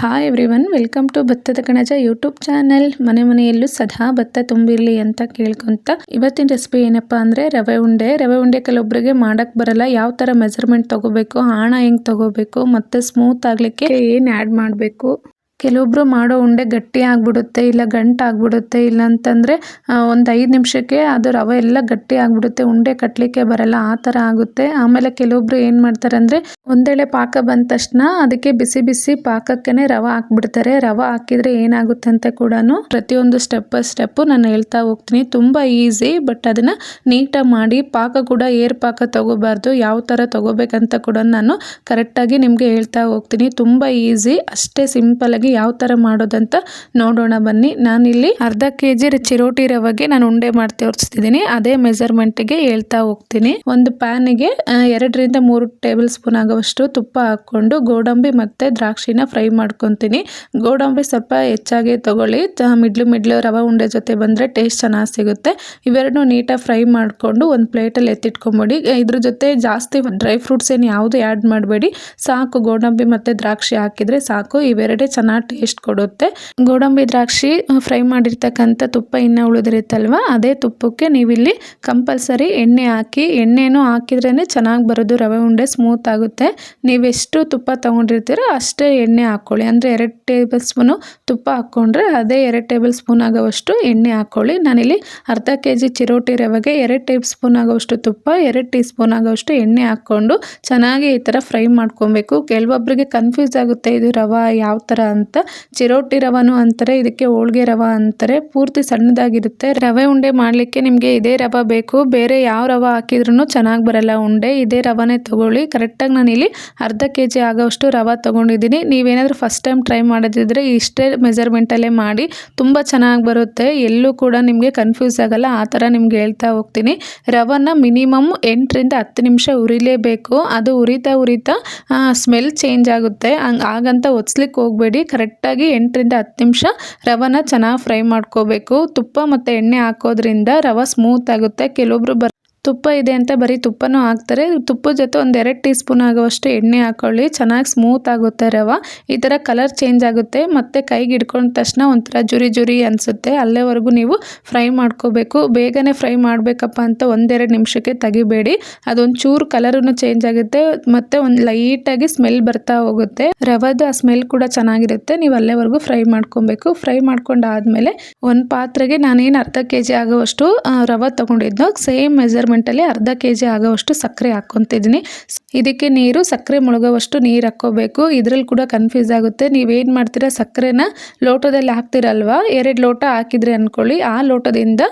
Hi everyone welcome to ಭತ್ತದ ಕಣಜ YouTube channel ಮನೆ ಮನೆಯಲ್ಲೂ ಸದಾ ಭತ್ತ ತುಂಬಿರಲಿ ಅಂತ ಕೇಳ್ಕೊಂತ. ಇವತ್ತಿನ ರೆಸಿಪಿ ಏನಪ್ಪಾ ಅಂದ್ರೆ ರವೆ ಉಂಡೆ. ರವೆ ಉಂಡೆ ಕೆಲವೊಬ್ಬರಿಗೆ ಮಾಡಕ್ ಬರಲ್ಲ. ಯಾವ ತರ ಮೆಜರ್ಮೆಂಟ್ ತಗೋಬೇಕು, ಹಣ ಹೆಂಗ್ ತಗೋಬೇಕು, ಮತ್ತೆ ಸ್ಮೂತ್ ಆಗ್ಲಿಕ್ಕೆ ಏನ್ ಆಡ್ ಮಾಡಬೇಕು? ಕೆಲವೊಬ್ರು ಮಾಡೋ ಉಂಡೆ ಗಟ್ಟಿ ಆಗಿಬಿಡುತ್ತೆ, ಇಲ್ಲ ಗಂಟು ಆಗ್ಬಿಡುತ್ತೆ, ಇಲ್ಲ ಅಂತಂದರೆ ಒಂದು ಐದು ನಿಮಿಷಕ್ಕೆ ಅದು ರವೆ ಎಲ್ಲ ಗಟ್ಟಿ ಆಗಿಬಿಡುತ್ತೆ, ಉಂಡೆ ಕಟ್ಟಲಿಕ್ಕೆ ಬರಲ್ಲ, ಆ ಥರ ಆಗುತ್ತೆ. ಆಮೇಲೆ ಕೆಲವೊಬ್ರು ಏನು ಮಾಡ್ತಾರೆ ಅಂದರೆ, ಒಂದೇಳೆ ಪಾಕ ಬಂದ ತಕ್ಷಣ ಅದಕ್ಕೆ ಬಿಸಿ ಬಿಸಿ ಪಾಕಕ್ಕೇ ರವೆ ಹಾಕ್ಬಿಡ್ತಾರೆ. ರವೆ ಹಾಕಿದರೆ ಏನಾಗುತ್ತೆ ಅಂತ ಕೂಡ ಪ್ರತಿಯೊಂದು ಸ್ಟೆಪ್ ಬೈ ಸ್ಟೆಪ್ಪು ನಾನು ಹೇಳ್ತಾ ಹೋಗ್ತೀನಿ. ತುಂಬ ಈಸಿ ಬಟ್ ಅದನ್ನು ನೀಟಾಗಿ ಮಾಡಿ, ಪಾಕ ಕೂಡ ಏರ್ ಪಾಕ ತಗೋಬಾರ್ದು, ಯಾವ ಥರ ತಗೋಬೇಕಂತ ಕೂಡ ನಾನು ಕರೆಕ್ಟಾಗಿ ನಿಮಗೆ ಹೇಳ್ತಾ ಹೋಗ್ತೀನಿ. ತುಂಬ ಈಸಿ ಅಷ್ಟೇ ಸಿಂಪಲಾಗಿ ಯಾವ ಥರ ಮಾಡೋದಂತ ನೋಡೋಣ ಬನ್ನಿ. ನಾನಿಲ್ಲಿ ಅರ್ಧ ಕೆ ಜಿ ಚಿರೋಟಿ ರವೆಗೆ ನಾನು ಉಂಡೆ ಮಾಡಿ ತೋರಿಸ್ತಿದ್ದೀನಿ. ಅದೇ ಮೆಜರ್ಮೆಂಟ್ಗೆ ಹೇಳ್ತಾ ಹೋಗ್ತೀನಿ. ಒಂದು ಪ್ಯಾನಿಗೆ ಎರಡರಿಂದ ಮೂರು ಟೇಬಲ್ ಸ್ಪೂನ್ ಆಗುವಷ್ಟು ತುಪ್ಪ ಹಾಕ್ಕೊಂಡು ಗೋಡಂಬಿ ಮತ್ತು ದ್ರಾಕ್ಷಿನ ಫ್ರೈ ಮಾಡ್ಕೊತೀನಿ. ಗೋಡಂಬಿ ಸ್ವಲ್ಪ ಹೆಚ್ಚಾಗಿ ತಗೊಳ್ಳಿ. ಮಿಡ್ಲು ಮಿಡ್ಲು ರವೆ ಉಂಡೆ ಜೊತೆ ಬಂದರೆ ಟೇಸ್ಟ್ ಚೆನ್ನಾಗಿ ಸಿಗುತ್ತೆ. ಇವೆರಡೂ ನೀಟಾಗಿ ಫ್ರೈ ಮಾಡಿಕೊಂಡು ಒಂದು ಪ್ಲೇಟಲ್ಲಿ ಎತ್ತಿಟ್ಕೊಂಬಿಡಿ. ಇದ್ರ ಜೊತೆ ಜಾಸ್ತಿ ಡ್ರೈ ಫ್ರೂಟ್ಸ್ ಏನು ಯಾವುದು ಆ್ಯಡ್ ಮಾಡಬೇಡಿ. ಸಾಕು ಗೋಡಂಬಿ ಮತ್ತು ದ್ರಾಕ್ಷಿ ಹಾಕಿದರೆ ಸಾಕು. ಇವೆರಡೇ ಚೆನ್ನಾಗಿ ಟೇಸ್ಟ್ ಕೊಡುತ್ತೆ. ಗೋಡಂಬಿ ದ್ರಾಕ್ಷಿ ಫ್ರೈ ಮಾಡಿರ್ತಕ್ಕಂಥ ತುಪ್ಪ ಇನ್ನೂ ಉಳಿದಿರುತ್ತಲ್ವ? ಅದೇ ತುಪ್ಪಕ್ಕೆ ನೀವಿಲ್ಲಿ ಕಂಪಲ್ಸರಿ ಎಣ್ಣೆ ಹಾಕಿ, ಎಣ್ಣೆನೂ ಹಾಕಿದ್ರೇ ಚೆನ್ನಾಗಿ ಬರೋದು, ರವೆ ಉಂಡೆ ಸ್ಮೂತ್ ಆಗುತ್ತೆ. ನೀವೆಷ್ಟು ತುಪ್ಪ ತೊಗೊಂಡಿರ್ತೀರೋ ಅಷ್ಟೇ ಎಣ್ಣೆ ಹಾಕ್ಕೊಳ್ಳಿ. ಅಂದರೆ ಎರಡು ಟೇಬಲ್ ಸ್ಪೂನು ತುಪ್ಪ ಹಾಕ್ಕೊಂಡ್ರೆ ಅದೇ ಎರಡು ಟೇಬಲ್ ಸ್ಪೂನ್ ಆಗೋವಷ್ಟು ಎಣ್ಣೆ ಹಾಕ್ಕೊಳ್ಳಿ. ನಾನಿಲ್ಲಿ ಅರ್ಧ ಕೆ ಜಿ ಚಿರೋಟಿ ರವೆಗೆ ಎರಡು ಟೇಬಲ್ ಸ್ಪೂನ್ ಆಗೋವಷ್ಟು ತುಪ್ಪ, ಎರಡು ಟೀ ಸ್ಪೂನ್ ಆಗೋವಷ್ಟು ಎಣ್ಣೆ ಹಾಕ್ಕೊಂಡು ಚೆನ್ನಾಗಿ ಈ ಥರ ಫ್ರೈ ಮಾಡ್ಕೊಬೇಕು. ಕೆಲವೊಬ್ಬರಿಗೆ ಕನ್ಫ್ಯೂಸ್ ಆಗುತ್ತೆ, ಇದು ರವೆ ಯಾವ ಥರ ಅಂತ. ಚಿರೋಟಿ ರವಾನು ಅಂತಾರೆ, ಇದಕ್ಕೆ ಹೋಳ್ಗೆ ರವ ಅಂತಾರೆ. ಪೂರ್ತಿ ಸಣ್ಣದಾಗಿರುತ್ತೆ. ರವೆ ಉಂಡೆ ಮಾಡಲಿಕ್ಕೆ ನಿಮಗೆ ಇದೇ ರವೆ ಬೇಕು. ಬೇರೆ ಯಾವ ರವೆ ಹಾಕಿದ್ರೂ ಚೆನ್ನಾಗಿ ಬರಲ್ಲ ಉಂಡೆ. ಇದೇ ರವಾನೇ ತಗೊಳ್ಳಿ. ಕರೆಕ್ಟಾಗಿ ನಾನು ಇಲ್ಲಿ ಅರ್ಧ ಕೆ ಜಿ ಆಗೋಷ್ಟು ರವೆ ತೊಗೊಂಡಿದ್ದೀನಿ. ನೀವೇನಾದರೂ ಫಸ್ಟ್ ಟೈಮ್ ಟ್ರೈ ಮಾಡೋದಿದ್ರೆ ಇಷ್ಟೇ ಮೆಜರ್ಮೆಂಟಲ್ಲೇ ಮಾಡಿ. ತುಂಬ ಚೆನ್ನಾಗಿ ಬರುತ್ತೆ. ಎಲ್ಲೂ ಕೂಡ ನಿಮಗೆ ಕನ್ಫ್ಯೂಸ್ ಆಗಲ್ಲ. ಆ ಥರ ನಿಮ್ಗೆ ಹೇಳ್ತಾ ಹೋಗ್ತೀನಿ. ರವನ ಮಿನಿಮಮ್ ಎಂಟರಿಂದ ಹತ್ತು ನಿಮಿಷ ಉರಿಲೇಬೇಕು. ಅದು ಉರಿತಾ ಉರಿತಾ ಸ್ಮೆಲ್ ಚೇಂಜ್ ಆಗುತ್ತೆ. ಹಂಗೆ ಆಗಂತ ಒತ್ಸ್ಲಿಕ್ಕೆ ಹೋಗಬೇಡಿ. ಕರೆಕ್ಟಾಗಿ ಎಂಟರಿಂದ ಹತ್ತು ನಿಮಿಷ ರವನ ಚೆನ್ನಾಗಿ ಫ್ರೈ ಮಾಡ್ಕೋಬೇಕು. ತುಪ್ಪ ಮತ್ತು ಎಣ್ಣೆ ಹಾಕೋದ್ರಿಂದ ರವೆ ಸ್ಮೂತ್ ಆಗುತ್ತೆ. ಕೆಲವೊಬ್ರು ಬರ್ ತುಪ್ಪ ಇದೆ ಅಂತ ಬರೀ ತುಪ್ಪನೂ ಹಾಕ್ತಾರೆ. ತುಪ್ಪದ ಜೊತೆ ಒಂದು ಎರಡು ಟೀ ಸ್ಪೂನ್ ಆಗುವಷ್ಟು ಎಣ್ಣೆ ಹಾಕ್ಕೊಳ್ಳಿ ಚೆನ್ನಾಗಿ ಸ್ಮೂತ್ ಆಗುತ್ತೆ ರವೆ. ಈ ಥರ ಕಲರ್ ಚೇಂಜ್ ಆಗುತ್ತೆ. ಮತ್ತೆ ಕೈಗೆ ಹಿಡ್ಕೊಂಡ ತಕ್ಷಣ ಒಂಥರ ಜುರಿ ಜುರಿ ಅನಿಸುತ್ತೆ. ಅಲ್ಲೇವರೆಗೂ ನೀವು ಫ್ರೈ ಮಾಡ್ಕೋಬೇಕು. ಬೇಗನೆ ಫ್ರೈ ಮಾಡಬೇಕಪ್ಪ ಅಂತ ಒಂದೆರಡು ನಿಮಿಷಕ್ಕೆ ತೆಗಿಬೇಡಿ. ಅದೊಂದು ಚೂರು ಕಲರೂ ಚೇಂಜ್ ಆಗುತ್ತೆ. ಮತ್ತೆ ಒಂದು ಲೈಟಾಗಿ ಸ್ಮೆಲ್ ಬರ್ತಾ ಹೋಗುತ್ತೆ. ರವದ ಆ ಸ್ಮೆಲ್ ಕೂಡ ಚೆನ್ನಾಗಿರುತ್ತೆ. ನೀವು ಅಲ್ಲೇವರೆಗೂ ಫ್ರೈ ಮಾಡ್ಕೊಬೇಕು. ಫ್ರೈ ಮಾಡ್ಕೊಂಡಾದ್ಮೇಲೆ ಒಂದು ಪಾತ್ರೆಗೆ ನಾನೇನು ಅರ್ಧ ಕೆ ಜಿ ಆಗುವಷ್ಟು ರವೆ ತೊಗೊಂಡಿದ್ದು ಸೇಮ್ ಮೆಜರ್ ಮೆಂಟಲ್ಲಿ ಅರ್ಧ ಕೆ ಜಿ ಆಗೋವಷ್ಟು ಸಕ್ಕರೆ ಹಾಕ್ಕೊತಿದ್ದೀನಿ. ಇದಕ್ಕೆ ನೀರು, ಸಕ್ಕರೆ ಮುಳುಗೋವಷ್ಟು ನೀರು ಹಾಕ್ಕೋಬೇಕು. ಇದರಲ್ಲಿ ಕೂಡ ಕನ್ಫ್ಯೂಸ್ ಆಗುತ್ತೆ. ನೀವೇನು ಮಾಡ್ತೀರಾ, ಸಕ್ಕರೆನ ಲೋಟದಲ್ಲಿ ಹಾಕ್ತಿರಲ್ವ? ಎರಡು ಲೋಟ ಹಾಕಿದರೆ ಅಂದ್ಕೊಳ್ಳಿ ಆ ಲೋಟದಿಂದ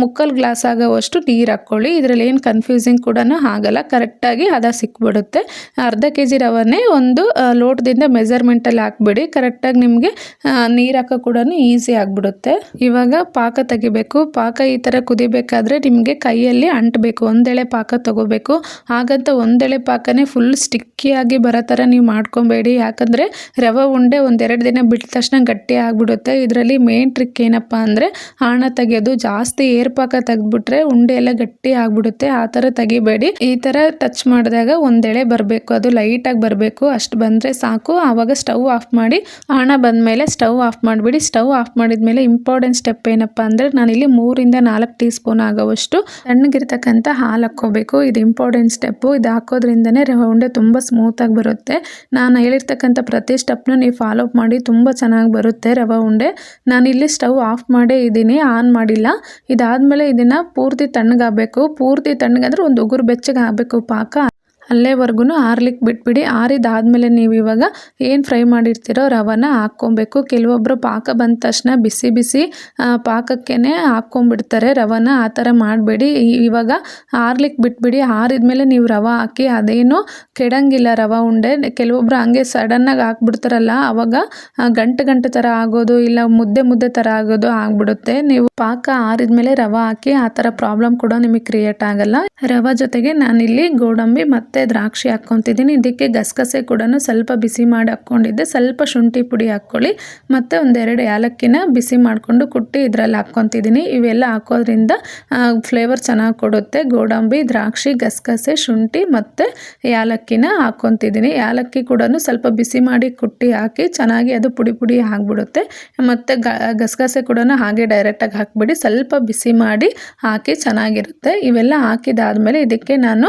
ಮುಕ್ಕಲ್ ಗ್ಲಾಸ್ ಆಗೋವಷ್ಟು ನೀರು ಹಾಕ್ಕೊಳ್ಳಿ. ಇದರಲ್ಲಿ ಏನು ಕನ್ಫ್ಯೂಸಿಂಗ್ ಕೂಡ ಆಗಲ್ಲ. ಕರೆಕ್ಟಾಗಿ ಹದ ಸಿಕ್ಬಿಡುತ್ತೆ. ಅರ್ಧ ಕೆ ಜಿ ರವನ್ನೇ ಒಂದು ಲೋಟದಿಂದ ಮೆಜರ್ಮೆಂಟಲ್ಲಿ ಹಾಕ್ಬಿಡಿ. ಕರೆಕ್ಟಾಗಿ ನಿಮಗೆ ನೀರು ಹಾಕೋ ಕೂಡ ಈಸಿ ಆಗಿಬಿಡುತ್ತೆ. ಇವಾಗ ಪಾಕ ತೆಗಿಬೇಕು. ಪಾಕ ಈ ಥರ ಕುದಿಬೇಕಾದ್ರೆ ನಿಮಗೆ ಕೈಯಲ್ಲಿ ಅಂಟಬೇಕು. ಒಂದೆಳೆ ಪಾಕ ತಗೋಬೇಕು. ಹಾಗಂತ ಒಂದೆಳೆ ಪಾಕನೇ ಫುಲ್ ಸ್ಟಿಕ್ಕಿಯಾಗಿ ಬರೋ ಥರ ನೀವು ಮಾಡ್ಕೊಬೇಡಿ. ಯಾಕಂದರೆ ರವೆ ಉಂಡೆ ಒಂದೆರಡು ದಿನ ಬಿಟ್ಟ ತಕ್ಷಣ ಗಟ್ಟಿ ಆಗಿಬಿಡುತ್ತೆ. ಇದರಲ್ಲಿ ಮೇನ್ ಟ್ರಿಕ್ ಏನಪ್ಪ ಅಂದರೆ ಆಣ ತೆಗೆಯೋದು ಜಾಸ್ತಿ ಏರ್ಪಾಕ ತೆಗೆದ್ಬಿಟ್ರೆ ಉಂಡೆ ಎಲ್ಲ ಗಟ್ಟಿ ಆಗಿಬಿಡುತ್ತೆ. ಆ ಥರ ತೆಗಿಬೇಡಿ. ಈ ಥರ ಟಚ್ ಮಾಡಿದಾಗ ಒಂದೆಳೆ ಬರಬೇಕು. ಅದು ಲೈಟಾಗಿ ಬರಬೇಕು. ಅಷ್ಟು ಬಂದರೆ ಸಾಕು. ಆವಾಗ ಸ್ಟವ್ ಆಫ್ ಮಾಡಿ ಆಣ ಬಂದಮೇಲೆ ಸ್ಟವ್ ಆಫ್ ಮಾಡಿಬಿಡಿ. ಸ್ಟವ್ ಆಫ್ ಮಾಡಿದ್ಮೇಲೆ ಇಂಪಾರ್ಟೆಂಟ್ ಸ್ಟೆಪ್ ಏನಪ್ಪ ಅಂದರೆ ನಾನಿಲ್ಲಿ ಮೂರಿಂದ ನಾಲ್ಕು ಟೀ ಸ್ಪೂನ್ ಆಗೋವಷ್ಟು ತಣ್ಣಗಿರ್ತಕ್ಕಂಥ ಅಂತ ಹಾಲು ಹಾಕ್ಕೋಬೇಕು. ಇದು ಇಂಪಾರ್ಟೆಂಟ್ ಸ್ಟೆಪ್ಪು ಇದು ಹಾಕೋದ್ರಿಂದನೇ ರವೆ ಉಂಡೆ ತುಂಬ ಸ್ಮೂತಾಗಿ ಬರುತ್ತೆ. ನಾನು ಹೇಳಿರ್ತಕ್ಕಂಥ ಪ್ರತಿ ಸ್ಟೆಪ್ನು ನೀವು ಫಾಲೋ ಅಪ್ ಮಾಡಿ ತುಂಬ ಚೆನ್ನಾಗಿ ಬರುತ್ತೆ ರವೆ ಉಂಡೆ. ನಾನಿಲ್ಲಿ ಸ್ಟವ್ ಆಫ್ ಮಾಡೇ ಇದ್ದೀನಿ, ಆನ್ ಮಾಡಿಲ್ಲ. ಇದಾದಮೇಲೆ ಇದನ್ನು ಪೂರ್ತಿ ತಣ್ಣಗಾಗಬೇಕು. ಪೂರ್ತಿ ತಣ್ಣಗಾದ್ರೆ ಒಂದು ಉಗುರು ಬೆಚ್ಚಗೆ ಆಗಬೇಕು ಪಾಕ. ಅಲ್ಲೇವರೆಗೂ ಆರ್ಲಿಕ್ಕೆ ಬಿಟ್ಬಿಡಿ, ಆರಿದಾದಮೇಲೆ ನೀವು ಇವಾಗ ಏನು ಫ್ರೈ ಮಾಡಿರ್ತೀರೋ ರವನ ಹಾಕ್ಕೊಬೇಕು. ಕೆಲವೊಬ್ಬರು ಪಾಕ ಬಂದ ತಕ್ಷಣ ಬಿಸಿ ಬಿಸಿ ಪಾಕಕ್ಕೇ ಹಾಕ್ಕೊಂಬಿಡ್ತಾರೆ ರವನ, ಆ ಥರ ಮಾಡಬೇಡಿ. ಇವಾಗ ಆರ್ಲಿಕ್ಕೆ ಬಿಟ್ಬಿಡಿ, ಆರಿದ್ಮೇಲೆ ನೀವು ರವೆ ಹಾಕಿ ಅದೇನು ಕೆಡಂಗಿಲ್ಲ ರವೆ ಉಂಡೆ. ಕೆಲವೊಬ್ಬರು ಹಂಗೆ ಸಡನ್ನಾಗಿ ಹಾಕ್ಬಿಡ್ತಾರಲ್ಲ, ಅವಾಗ ಗಂಟು ಗಂಟು ಥರ ಆಗೋದು ಇಲ್ಲ ಮುದ್ದೆ ಮುದ್ದೆ ಥರ ಆಗೋದು ಆಗ್ಬಿಡುತ್ತೆ. ನೀವು ಪಾಕ ಆರಿದ್ಮೇಲೆ ರವೆ ಹಾಕಿ ಆ ಥರ ಪ್ರಾಬ್ಲಮ್ ಕೂಡ ನಿಮಗೆ ಕ್ರಿಯೇಟ್ ಆಗಲ್ಲ. ರವೆ ಜೊತೆಗೆ ನಾನಿಲ್ಲಿ ಗೋಡಂಬಿ ಮತ್ತು ಮತ್ತು ದ್ರಾಕ್ಷಿ ಹಾಕ್ಕೊತಿದ್ದೀನಿ. ಇದಕ್ಕೆ ಗಸಗಸೆ ಕೂಡ ಸ್ವಲ್ಪ ಬಿಸಿ ಮಾಡಿ ಹಾಕ್ಕೊಂಡಿದ್ದೆ. ಸ್ವಲ್ಪ ಶುಂಠಿ ಪುಡಿ ಹಾಕ್ಕೊಳ್ಳಿ. ಮತ್ತು ಒಂದೆರಡು ಏಲಕ್ಕಿನ ಬಿಸಿ ಮಾಡಿಕೊಂಡು ಕುಟ್ಟಿ ಇದರಲ್ಲಿ ಹಾಕ್ಕೊತಿದ್ದೀನಿ. ಇವೆಲ್ಲ ಹಾಕೋದ್ರಿಂದ ಫ್ಲೇವರ್ ಚೆನ್ನಾಗಿ ಕೊಡುತ್ತೆ. ಗೋಡಂಬಿ, ದ್ರಾಕ್ಷಿ, ಗಸಗಸೆ, ಶುಂಠಿ ಮತ್ತು ಏಲಕ್ಕಿನ ಹಾಕ್ಕೊತಿದ್ದೀನಿ. ಏಲಕ್ಕಿ ಕೂಡ ಸ್ವಲ್ಪ ಬಿಸಿ ಮಾಡಿ ಕುಟ್ಟಿ ಹಾಕಿ ಚೆನ್ನಾಗಿ ಅದು ಪುಡಿ ಪುಡಿ ಆಗಿಬಿಡುತ್ತೆ. ಮತ್ತು ಗಸಗಸೆ ಕೂಡ ಹಾಗೆ ಡೈರೆಕ್ಟಾಗಿ ಹಾಕಿಬಿಡಿ. ಸ್ವಲ್ಪ ಬಿಸಿ ಮಾಡಿ ಹಾಕಿ ಚೆನ್ನಾಗಿರುತ್ತೆ. ಇವೆಲ್ಲ ಹಾಕಿದಾದಮೇಲೆ ಇದಕ್ಕೆ ನಾನು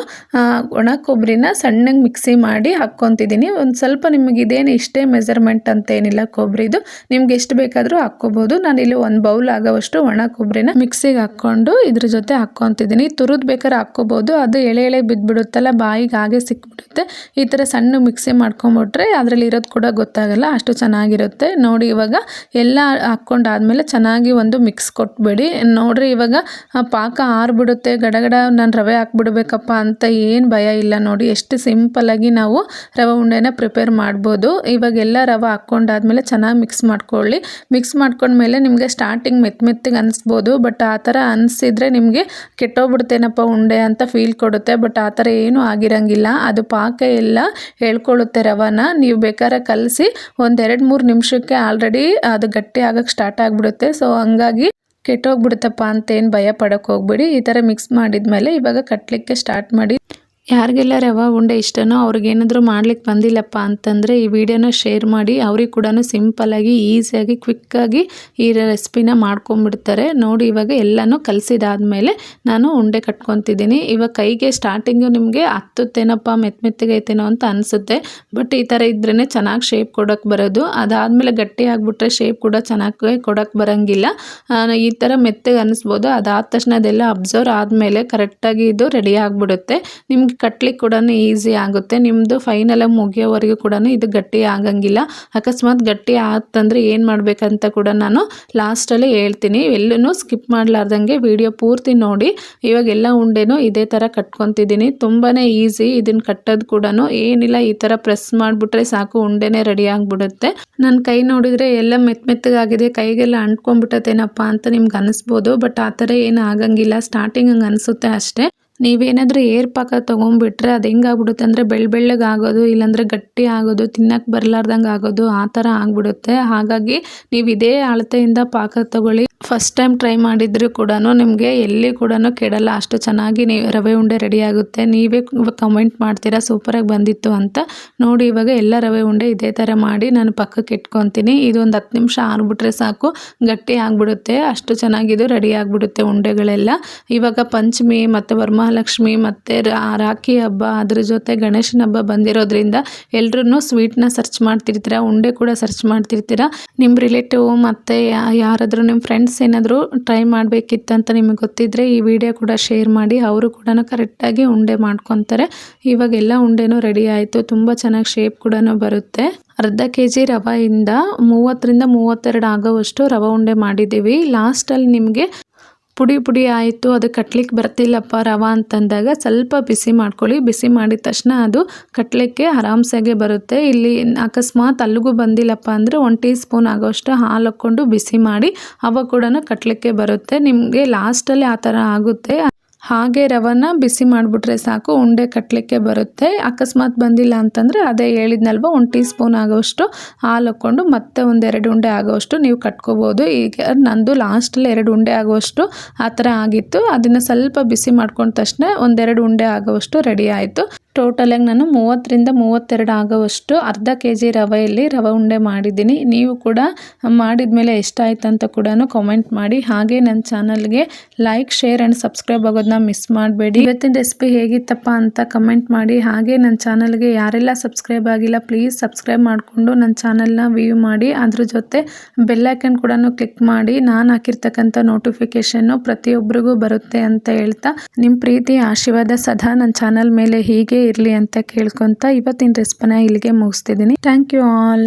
ಒಣ ಕೊಬ್ಬರಿನ ಸಣ್ಣಗೆ ಮಿಕ್ಸಿ ಮಾಡಿ ಹಾಕ್ಕೊತಿದ್ದೀನಿ. ಒಂದು ಸ್ವಲ್ಪ ನಿಮಗಿದೇನು ಇಷ್ಟೇ ಮೆಜರ್ಮೆಂಟ್ ಅಂತೇನಿಲ್ಲ ಕೊಬ್ಬರಿದು. ನಿಮ್ಗೆ ಎಷ್ಟು ಬೇಕಾದರೂ ಹಾಕ್ಕೋಬೋದು. ಇಲ್ಲಿ ಒಂದು ಬೌಲ್ ಆಗೋವಷ್ಟು ಒಣ ಕೊಬ್ಬರಿನ ಮಿಕ್ಸಿಗೆ ಹಾಕ್ಕೊಂಡು ಇದ್ರ ಜೊತೆ ಹಾಕ್ಕೊತಿದ್ದೀನಿ. ತುರಿದು ಬೇಕಾದ್ರೆ ಹಾಕ್ಕೋಬೋದು. ಅದು ಎಳೆ ಎಳೆ ಬಿದ್ದುಬಿಡುತ್ತಲ್ಲ ಬಾಯಿಗೆ ಹಾಗೆ ಸಿಕ್ಬಿಡುತ್ತೆ. ಈ ಥರ ಸಣ್ಣ ಮಿಕ್ಸಿ ಮಾಡ್ಕೊಂಬಿಟ್ರೆ ಅದರಲ್ಲಿ ಇರೋದು ಕೂಡ ಗೊತ್ತಾಗಲ್ಲ, ಅಷ್ಟು ಚೆನ್ನಾಗಿರುತ್ತೆ. ನೋಡಿ ಇವಾಗ ಎಲ್ಲ ಹಾಕ್ಕೊಂಡಾದ್ಮೇಲೆ ಚೆನ್ನಾಗಿ ಒಂದು ಮಿಕ್ಸ್ ಕೊಟ್ಬಿಡಿ. ನೋಡ್ರಿ ಇವಾಗ ಪಾಕ ಆರ್ಬಿಡುತ್ತೆ, ಗಡಗಡ ನಾನು ರವೆ ಹಾಕ್ಬಿಡ್ಬೇಕಪ್ಪ ಅಂತ ಏನು ಭಯ ಇಲ್ಲ ನೋಡಿ ಎಷ್ಟು ಸಿಂಪಲ್ಲಾಗಿ ನಾವು ರವೆ ಉಂಡೆನ ಪ್ರಿಪೇರ್ ಮಾಡ್ಬೋದು. ಇವಾಗ ಎಲ್ಲ ರವೆ ಹಾಕ್ಕೊಂಡಾದ್ಮೇಲೆ ಚೆನ್ನಾಗಿ ಮಿಕ್ಸ್ ಮಾಡ್ಕೊಳ್ಳಿ. ಮಿಕ್ಸ್ ಮಾಡ್ಕೊಂಡ್ಮೇಲೆ ನಿಮಗೆ ಸ್ಟಾರ್ಟಿಂಗ್ ಮೆತ್ತ ಮೆತ್ತಿಗೆ ಅನಿಸ್ಬೋದು. ಬಟ್ ಆ ಥರ ಅನಿಸಿದ್ರೆ ನಿಮಗೆ ಕೆಟ್ಟೋಗ್ಬಿಡ್ತೇನಪ್ಪ ಉಂಡೆ ಅಂತ ಫೀಲ್ ಕೊಡುತ್ತೆ. ಬಟ್ ಆ ಥರ ಏನೂ ಆಗಿರಂಗಿಲ್ಲ. ಅದು ಪಾಕ ಎಲ್ಲ ಹೇಳ್ಕೊಳ್ಳುತ್ತೆ ರವನ. ನೀವು ಬೇಕಾದ್ರೆ ಕಲಸಿ ಒಂದೆರಡು ಮೂರು ನಿಮಿಷಕ್ಕೆ ಆಲ್ರೆಡಿ ಅದು ಗಟ್ಟಿ ಆಗಕ್ಕೆ ಸ್ಟಾರ್ಟ್ ಆಗಿಬಿಡುತ್ತೆ. ಸೊ ಹಂಗಾಗಿ ಕೆಟ್ಟೋಗ್ಬಿಡುತ್ತಪ್ಪ ಅಂತೇನು ಭಯ ಪಡೋಕ್ಕೆ ಹೋಗ್ಬಿಡಿ. ಈ ಥರ ಮಿಕ್ಸ್ ಮಾಡಿದ್ಮೇಲೆ ಇವಾಗ ಕಟ್ಟಲಿಕ್ಕೆ ಸ್ಟಾರ್ಟ್ ಮಾಡಿ. ಯಾರಿಗೆಲ್ಲ ರವೆ ಉಂಡೆ ಇಷ್ಟನೋ ಅವ್ರಿಗೇನಾದರೂ ಮಾಡ್ಲಿಕ್ಕೆ ಬಂದಿಲ್ಲಪ್ಪ ಅಂತಂದರೆ ಈ ವಿಡಿಯೋನ ಶೇರ್ ಮಾಡಿ, ಅವ್ರಿಗೆ ಕೂಡ ಸಿಂಪಲ್ಲಾಗಿ ಈಸಿಯಾಗಿ ಕ್ವಿಕ್ಕಾಗಿ ಈ ರೆಸಿಪಿನ ಮಾಡ್ಕೊಂಬಿಡ್ತಾರೆ ನೋಡಿ ಇವಾಗ ಎಲ್ಲನೂ ಕಲಸಿದಾದ್ಮೇಲೆ ನಾನು ಉಂಡೆ ಕಟ್ಕೊತಿದ್ದೀನಿ. ಇವಾಗ ಕೈಗೆ ಸ್ಟಾರ್ಟಿಂಗು ನಿಮಗೆ ಹತ್ತುತ್ತೇನಪ್ಪ ಮೆತ್ತ ಮೆತ್ತಗೈತೇನೋ ಅಂತ ಅನಿಸುತ್ತೆ. ಬಟ್ ಈ ಥರ ಇದ್ರೇ ಚೆನ್ನಾಗಿ ಶೇಪ್ ಕೊಡೋಕ್ಕೆ ಬರೋದು. ಅದಾದಮೇಲೆ ಗಟ್ಟಿ ಆಗಿಬಿಟ್ರೆ ಶೇಪ್ ಕೂಡ ಚೆನ್ನಾಗಿ ಕೊಡೋಕ್ಕೆ ಬರೋಂಗಿಲ್ಲ. ಈ ಥರ ಮೆತ್ತಗೆ ಅನ್ನಿಸ್ಬೋದು ಅದಾದ ತಕ್ಷಣ ಅದೆಲ್ಲ ಅಬ್ಸರ್ವ್ ಆದಮೇಲೆ ಕರೆಕ್ಟಾಗಿ ಇದು ರೆಡಿ ಆಗಿಬಿಡುತ್ತೆ. ನಿಮ್ಗೆ ಕಟ್ಲಿಕ್ಕೆ ಕೂಡ ಈಸಿ ಆಗುತ್ತೆ. ನಿಮ್ಮದು ಫೈನಲಾಗಿ ಮುಗಿಯೋವರೆಗೂ ಕೂಡ ಇದು ಗಟ್ಟಿ ಆಗಂಗಿಲ್ಲ. ಅಕಸ್ಮಾತ್ ಗಟ್ಟಿ ಆತಂದರೆ ಏನು ಮಾಡಬೇಕಂತ ಕೂಡ ನಾನು ಲಾಸ್ಟಲ್ಲಿ ಹೇಳ್ತೀನಿ. ಎಲ್ಲೂ ಸ್ಕಿಪ್ ಮಾಡಲಾರ್ದಂಗೆ ವಿಡಿಯೋ ಪೂರ್ತಿ ನೋಡಿ. ಇವಾಗ ಎಲ್ಲ ಉಂಡೆನೂ ಇದೇ ಥರ ಕಟ್ಕೊತಿದ್ದೀನಿ. ತುಂಬಾ ಈಸಿ ಇದನ್ನು ಕಟ್ಟೋದು ಕೂಡ ಏನಿಲ್ಲ, ಈ ಥರ ಪ್ರೆಸ್ ಮಾಡಿಬಿಟ್ರೆ ಸಾಕು, ಉಂಡೆನೇ ರೆಡಿ ಆಗಿಬಿಡುತ್ತೆ. ನನ್ನ ಕೈ ನೋಡಿದರೆ ಎಲ್ಲ ಮೆತ್ತ ಮೆತ್ತಗಾಗಿದೆ. ಕೈಗೆಲ್ಲ ಅಂಟ್ಕೊಂಡ್ಬಿಟ್ಟತೇನಪ್ಪ ಅಂತ ನಿಮ್ಗೆ ಅನಿಸ್ಬೋದು. ಬಟ್ ಆ ಥರ ಏನು ಆಗಂಗಿಲ್ಲ. ಸ್ಟಾರ್ಟಿಂಗ್ ಹಂಗೆ ಅನಿಸುತ್ತೆ ಅಷ್ಟೇ. ನೀವೇನಾದರೂ ಏರ್ ಪಾಕ ತೊಗೊಂಡ್ಬಿಟ್ರೆ ಅದು ಹೆಂಗಾಗ್ಬಿಡುತ್ತೆ ಅಂದರೆ ಬೆಳ್ಳ ಬೆಳ್ಳಗೆ ಆಗೋದು ಇಲ್ಲಾಂದರೆ ಗಟ್ಟಿ ಆಗೋದು ತಿನ್ನಕ್ಕೆ ಬರಲಾರ್ದಂಗೆ ಆಗೋದು, ಆ ಥರ ಆಗಿಬಿಡುತ್ತೆ. ಹಾಗಾಗಿ ನೀವು ಇದೇ ಅಳತೆಯಿಂದ ಪಾಕ ತೊಗೊಳ್ಳಿ. ಫಸ್ಟ್ ಟೈಮ್ ಟ್ರೈ ಮಾಡಿದರೂ ಕೂಡ ನಿಮಗೆ ಎಲ್ಲಿ ಕೂಡ ಕೆಡಲ್ಲ. ಅಷ್ಟು ಚೆನ್ನಾಗಿ ನೀವು ರವೆ ಉಂಡೆ ರೆಡಿ ಆಗುತ್ತೆ. ನೀವೇ ಕಮೆಂಟ್ ಮಾಡ್ತೀರಾ, ಸೂಪರಾಗಿ ಬಂದಿತ್ತು ಅಂತ ನೋಡಿ ಇವಾಗ ಎಲ್ಲ ರವೆ ಉಂಡೆ ಇದೇ ಥರ ಮಾಡಿ ನಾನು ಪಕ್ಕಕ್ಕೆ ಇಟ್ಕೊತೀನಿ. ಇದು ಒಂದು ಹತ್ತು ನಿಮಿಷ ಆರ್ಬಿಟ್ರೆ ಸಾಕು. ಗಟ್ಟಿ ಆಗಿಬಿಡುತ್ತೆ. ಅಷ್ಟು ಚೆನ್ನಾಗಿದು ರೆಡಿ ಆಗಿಬಿಡುತ್ತೆ ಉಂಡೆಗಳೆಲ್ಲ. ಇವಾಗ ಪಂಚಮಿ ಮತ್ತು ವರಮಹಾಲಕ್ಷ್ಮಿ ಮತ್ತು ರಾಖಿ ಹಬ್ಬ ಅದ್ರ ಜೊತೆ ಗಣೇಶನ ಹಬ್ಬ ಬಂದಿರೋದ್ರಿಂದ ಎಲ್ರೂ ಸ್ವೀಟ್ನ ಸರ್ಚ್ ಮಾಡ್ತಿರ್ತೀರಾ, ಉಂಡೆ ಕೂಡ ಸರ್ಚ್ ಮಾಡ್ತಿರ್ತೀರಾ? ನಿಮ್ಮ ರಿಲೇಟಿವ್ ಮತ್ತು ಯಾರಾದರೂ ನಿಮ್ಮ ಫ್ರೆಂಡ್ಸ್ ಏನಾದರೂ ಟ್ರೈ ಮಾಡಬೇಕಿತ್ತಂತ ನಿಮಗೆ ಗೊತ್ತಿದ್ದರೆ ಈ ವಿಡಿಯೋ ಕೂಡ ಶೇರ್ ಮಾಡಿ, ಅವರು ಕೂಡ ಕರೆಕ್ಟಾಗಿ ಉಂಡೆ ಮಾಡ್ಕೊತಾರೆ. ಇವಾಗ ಎಲ್ಲ ಉಂಡೆನೂ ರೆಡಿ ಆಯಿತು, ತುಂಬ ಚೆನ್ನಾಗಿ ಶೇಪ್ ಕೂಡ ಬರುತ್ತೆ. ಅರ್ಧ ಕೆ ಜಿ ರವೆಯಿಂದ ಮೂವತ್ತರಿಂದ ಮೂವತ್ತೆರಡು ಆಗೋವಷ್ಟು ರವೆ ಉಂಡೆ ಮಾಡಿದ್ದೀವಿ. ಲಾಸ್ಟಲ್ಲಿ ನಿಮಗೆ ಪುಡಿ ಪುಡಿ ಆಯಿತು, ಅದು ಕಟ್ಲಿಕ್ಕೆ ಬರ್ತಿಲ್ಲಪ್ಪ ರವ ಅಂತಂದಾಗ ಸ್ವಲ್ಪ ಬಿಸಿ ಮಾಡ್ಕೊಳ್ಳಿ. ಬಿಸಿ ಮಾಡಿದ ತಕ್ಷಣ ಅದು ಕಟ್ಟಲಿಕ್ಕೆ ಆರಾಮ್ಸಾಗೆ ಬರುತ್ತೆ. ಇಲ್ಲಿ ಅಕಸ್ಮಾತ್ ಅಲ್ಲಿಗೂ ಬಂದಿಲ್ಲಪ್ಪ ಅಂದರೆ ಒನ್ ಟೀ ಸ್ಪೂನ್ ಆಗೋಷ್ಟು ಹಾಲು ಹಾಕ್ಕೊಂಡು ಬಿಸಿ ಮಾಡಿ ಅವಾಗ ಕೂಡ ಕಟ್ಟಲಿಕ್ಕೆ ಬರುತ್ತೆ. ನಿಮಗೆ ಲಾಸ್ಟಲ್ಲಿ ಆ ಥರ ಆಗುತ್ತೆ. ಹಾಗೆ ರವನ್ನ ಬಿಸಿ ಮಾಡಿಬಿಟ್ರೆ ಸಾಕು, ಉಂಡೆ ಕಟ್ಟಲಿಕ್ಕೆ ಬರುತ್ತೆ. ಅಕಸ್ಮಾತ್ ಬಂದಿಲ್ಲ ಅಂತಂದರೆ ಅದೇ ಹೇಳಿದ್ನಲ್ವ, ಒಂದು ಟೀ ಸ್ಪೂನ್ ಆಗೋಷ್ಟು ಹಾಲು ಹಾಕ್ಕೊಂಡು ಮತ್ತೆ ಒಂದೆರಡು ಉಂಡೆ ಆಗೋವಷ್ಟು ನೀವು ಕಟ್ಕೋಬೋದು. ಈಗ ನಂದು ಲಾಸ್ಟಲ್ಲಿ ಎರಡು ಉಂಡೆ ಆಗೋವಷ್ಟು ಆ ಥರ ಆಗಿತ್ತು. ಅದನ್ನು ಸ್ವಲ್ಪ ಬಿಸಿ ಮಾಡ್ಕೊಂಡ ತಕ್ಷಣ ಒಂದೆರಡು ಉಂಡೆ ಆಗೋವಷ್ಟು ರೆಡಿ ಆಯಿತು. ಟೋಟಲಾಗಿ ನಾನು ಮೂವತ್ತರಿಂದ ಮೂವತ್ತೆರಡು ಆಗೋವಷ್ಟು ಅರ್ಧ ಕೆ ಜಿ ರವೆಯಲ್ಲಿ ರವೆ ಉಂಡೆ ಮಾಡಿದ್ದೀನಿ. ನೀವು ಕೂಡ ಮಾಡಿದ ಮೇಲೆ ಎಷ್ಟಾಯ್ತು ಅಂತ ಕೂಡ ಕಾಮೆಂಟ್ ಮಾಡಿ. ಹಾಗೆ ನನ್ನ ಚಾನಲ್ಗೆ ಲೈಕ್ ಶೇರ್ ಆ್ಯಂಡ್ ಸಬ್ಸ್ಕ್ರೈಬ್ ಆಗೋದನ್ನ ಮಿಸ್ ಮಾಡಬೇಡಿ. ಇವತ್ತಿನ ರೆಸಿಪಿ ಹೇಗಿತ್ತಪ್ಪ ಅಂತ ಕಮೆಂಟ್ ಮಾಡಿ. ಹಾಗೆ ನನ್ನ ಚಾನಲ್ಗೆ ಯಾರೆಲ್ಲ ಸಬ್ಸ್ಕ್ರೈಬ್ ಆಗಿಲ್ಲ ಪ್ಲೀಸ್ ಸಬ್ಸ್ಕ್ರೈಬ್ ಮಾಡಿಕೊಂಡು ನನ್ನ ಚಾನಲ್ನ ವ್ಯೂ ಮಾಡಿ. ಅದ್ರ ಜೊತೆ ಬೆಲ್ಲೈಕನ್ ಕೂಡ ಕ್ಲಿಕ್ ಮಾಡಿ. ನಾನು ಹಾಕಿರ್ತಕ್ಕಂಥ ನೋಟಿಫಿಕೇಷನ್ನು ಪ್ರತಿಯೊಬ್ಬರಿಗೂ ಬರುತ್ತೆ ಅಂತ ಹೇಳ್ತಾ ನಿಮ್ಮ ಪ್ರೀತಿ, ಆಶೀರ್ವಾದ ಸದಾ ನನ್ನ ಚಾನಲ್ ಮೇಲೆ ಹೀಗೆ ಇರಲಿ ಅಂತ ಕೇಳ್ಕೊತಾ ಇವತ್ತಿನ ರೆಸಿಪಿನ ಇಲ್ಲಿಗೆ ಮುಗಿಸ್ತಿದ್ದೀನಿ. Thank you all